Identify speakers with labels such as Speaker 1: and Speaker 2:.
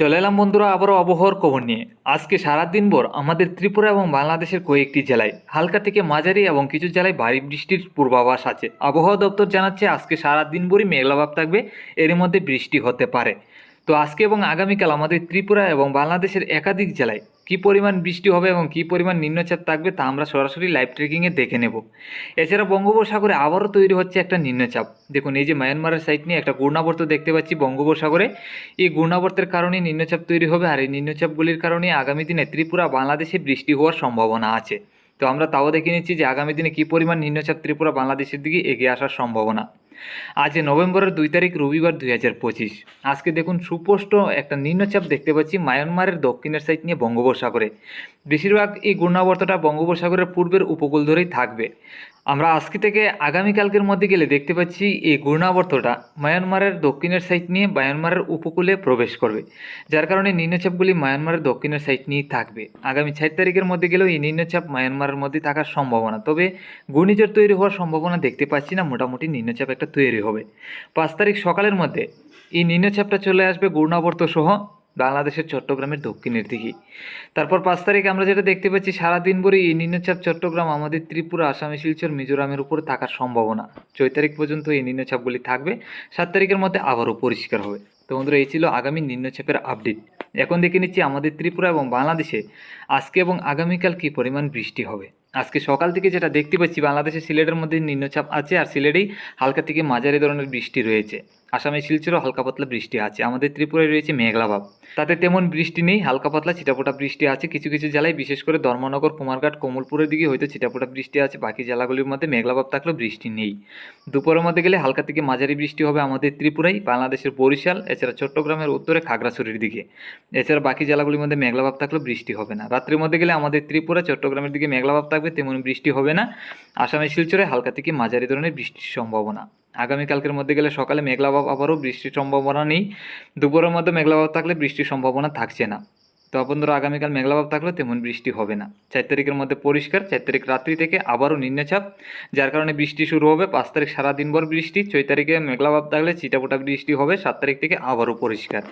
Speaker 1: চলে এলাম বন্ধুরা আবারও আবহাওয়ার খবর নিয়ে। আজকে সারাদিন ভর আমাদের ত্রিপুরা এবং বাংলাদেশের কয়েকটি জেলায় হালকা থেকে মাঝারি এবং কিছু জেলায় ভারী বৃষ্টির পূর্বাভাস আছে। আবহাওয়া দপ্তর জানাচ্ছে আজকে সারাদিন ভরই মেঘলাভাব থাকবে এর মধ্যে বৃষ্টি হতে পারে। তো আজকে এবং আগামীকাল আমাদের ত্রিপুরা এবং বাংলাদেশের একাধিক জেলায় কী পরিমাণ বৃষ্টি হবে এবং কী পরিমাণ নিম্নচাপ থাকবে তা আমরা সরাসরি লাইভ ট্রেকিংয়ে দেখে নেব। এছাড়া বঙ্গোপসাগরে আবারও তৈরি হচ্ছে একটা নিম্নচাপ। দেখুন, এই যে মায়ানমারের সাইড নিয়ে একটা ঘূর্ণাবর্ত দেখতে পাচ্ছি বঙ্গোপসাগরে। এই ঘূর্ণাবর্তের কারণে নিম্নচাপ তৈরি হবে আর এই নিম্নচাপগুলির কারণে আগামী দিনে ত্রিপুরা বাংলাদেশে বৃষ্টি হওয়ার সম্ভাবনা আছে। তো আমরা তাও দেখে নিচ্ছি যে আগামী দিনে কী পরিমাণ নিম্নচাপ ত্রিপুরা বাংলাদেশের দিকে এগিয়ে আসার সম্ভাবনা। আজ নভেম্বরের দুই তারিখ, রবিবার দুই হাজার পঁচিশ। আজকে দেখুন সুস্পষ্ট একটা নিম্নচাপ দেখতে পাচ্ছি মায়ানমারের দক্ষিণের সাইড নিয়ে বঙ্গোপসাগরে। বেশিরভাগ এই ঘূর্ণাবর্তটা বঙ্গোপসাগরের পূর্বের উপকূল ধরেই থাকবে। আমরা আজকে থেকে আগামীকালকের মধ্যে গেলে দেখতে পাচ্ছি এই ঘূর্ণাবর্তটা মায়ানমারের দক্ষিণের সাইড নিয়ে মায়ানমারের উপকূলে প্রবেশ করবে। যার কারণে নিম্নচাপগুলি মায়ানমারের দক্ষিণের সাইড নিয়েই থাকবে। আগামী ছয় তারিখের মধ্যে গেলেও এই নিম্নচাপ মায়ানমারের মধ্যে থাকার সম্ভাবনা। তবে ঘূর্ণিঝড় তৈরি হওয়ার সম্ভাবনা দেখতে পাচ্ছি না, মোটামুটি নিম্নচাপ একটা তৈরি হবে। পাঁচ তারিখ সকালের মধ্যে এই নিম্নচাপটা চলে আসবে ঘূর্ণাবর্ত সহ বাংলাদেশের চট্টগ্রামের দক্ষিণের দিকে। তারপর পাঁচ তারিখ আমরা যেটা দেখতে পাচ্ছি, সারাদিন ভরে এই নিম্নচাপ চট্টগ্রাম, আমাদের ত্রিপুরা, আসামে, শিলচর, মিজোরামের উপরে থাকার সম্ভাবনা। ছয় তারিখ পর্যন্ত এই নিম্নচাপগুলি থাকবে, সাত তারিখের মধ্যে আবারও পরিষ্কার হবে। তো বন্ধুরা, এই ছিল আগামী নিম্নচাপের আপডেট। এখন দেখে নিচ্ছি আমাদের ত্রিপুরা এবং বাংলাদেশে আজকে এবং আগামীকাল কী পরিমাণ বৃষ্টি হবে। আজকে সকাল থেকে যেটা দেখতে পাচ্ছি বাংলাদেশে সিলেটের মধ্যে নিম্নচাপ আছে আর সিলেটেই হালকা থেকে মাঝারি ধরনের বৃষ্টি রয়েছে। আসামে শিলচরও হালকা পাতলা বৃষ্টি আছে। আমাদের ত্রিপুরায় রয়েছে মেঘলাভাব তাতে তেমন বৃষ্টি নেই, হালকা পাতলা ছিটাফোটা বৃষ্টি আছে। কিছু কিছু জেলায়, বিশেষ করে ধর্মনগর, কুমারঘাট, কমলপুরের দিকে হয়তো ছিটাফোটা বৃষ্টি আছে। বাকি জেলাগুলির মধ্যে মেঘলাভাব থাকলেও বৃষ্টি নেই। দুপুরের মধ্যে গেলে হালকা থেকে মাঝারি বৃষ্টি হবে আমাদের ত্রিপুরায়, বাংলাদেশের বরিশাল, এছাড়া চট্টগ্রামের উত্তরে খাগড়াছড়ির দিকে। এছাড়া বাকি জেলাগুলির মধ্যে মেঘলাভাব থাকলেও বৃষ্টি হবে না। রাত্রির মধ্যে গেলে আমাদের ত্রিপুরা, চট্টগ্রামের দিকে মেঘলাভাব থাকবে, তেমন বৃষ্টি হবে না। আসামের শিলচরে হালকা থেকে মাঝারি ধরনের বৃষ্টির সম্ভাবনা। আগামীকালকের মধ্যে গেলে সকালে মেঘলাভাব আবারও বৃষ্টির সম্ভাবনা নেই। দুপুরের মধ্যে মেঘলাভাব থাকলে বৃষ্টির সম্ভাবনা থাকছে না। তো বন্ধুরা, আগামীকাল মেঘলাভাব থাকলেও তেমন বৃষ্টি হবে না। চার তারিখের মধ্যে পরিষ্কার, চার তারিখ রাত্রি থেকে আবারও নিম্নচাপ, যার কারণে বৃষ্টি শুরু হবে। পাঁচ তারিখ সারাদিনভর বৃষ্টি, ছয় তারিখে মেঘলাভাব থাকলে চিটাপোটা বৃষ্টি হবে, সাত তারিখ থেকে আবারও পরিষ্কার।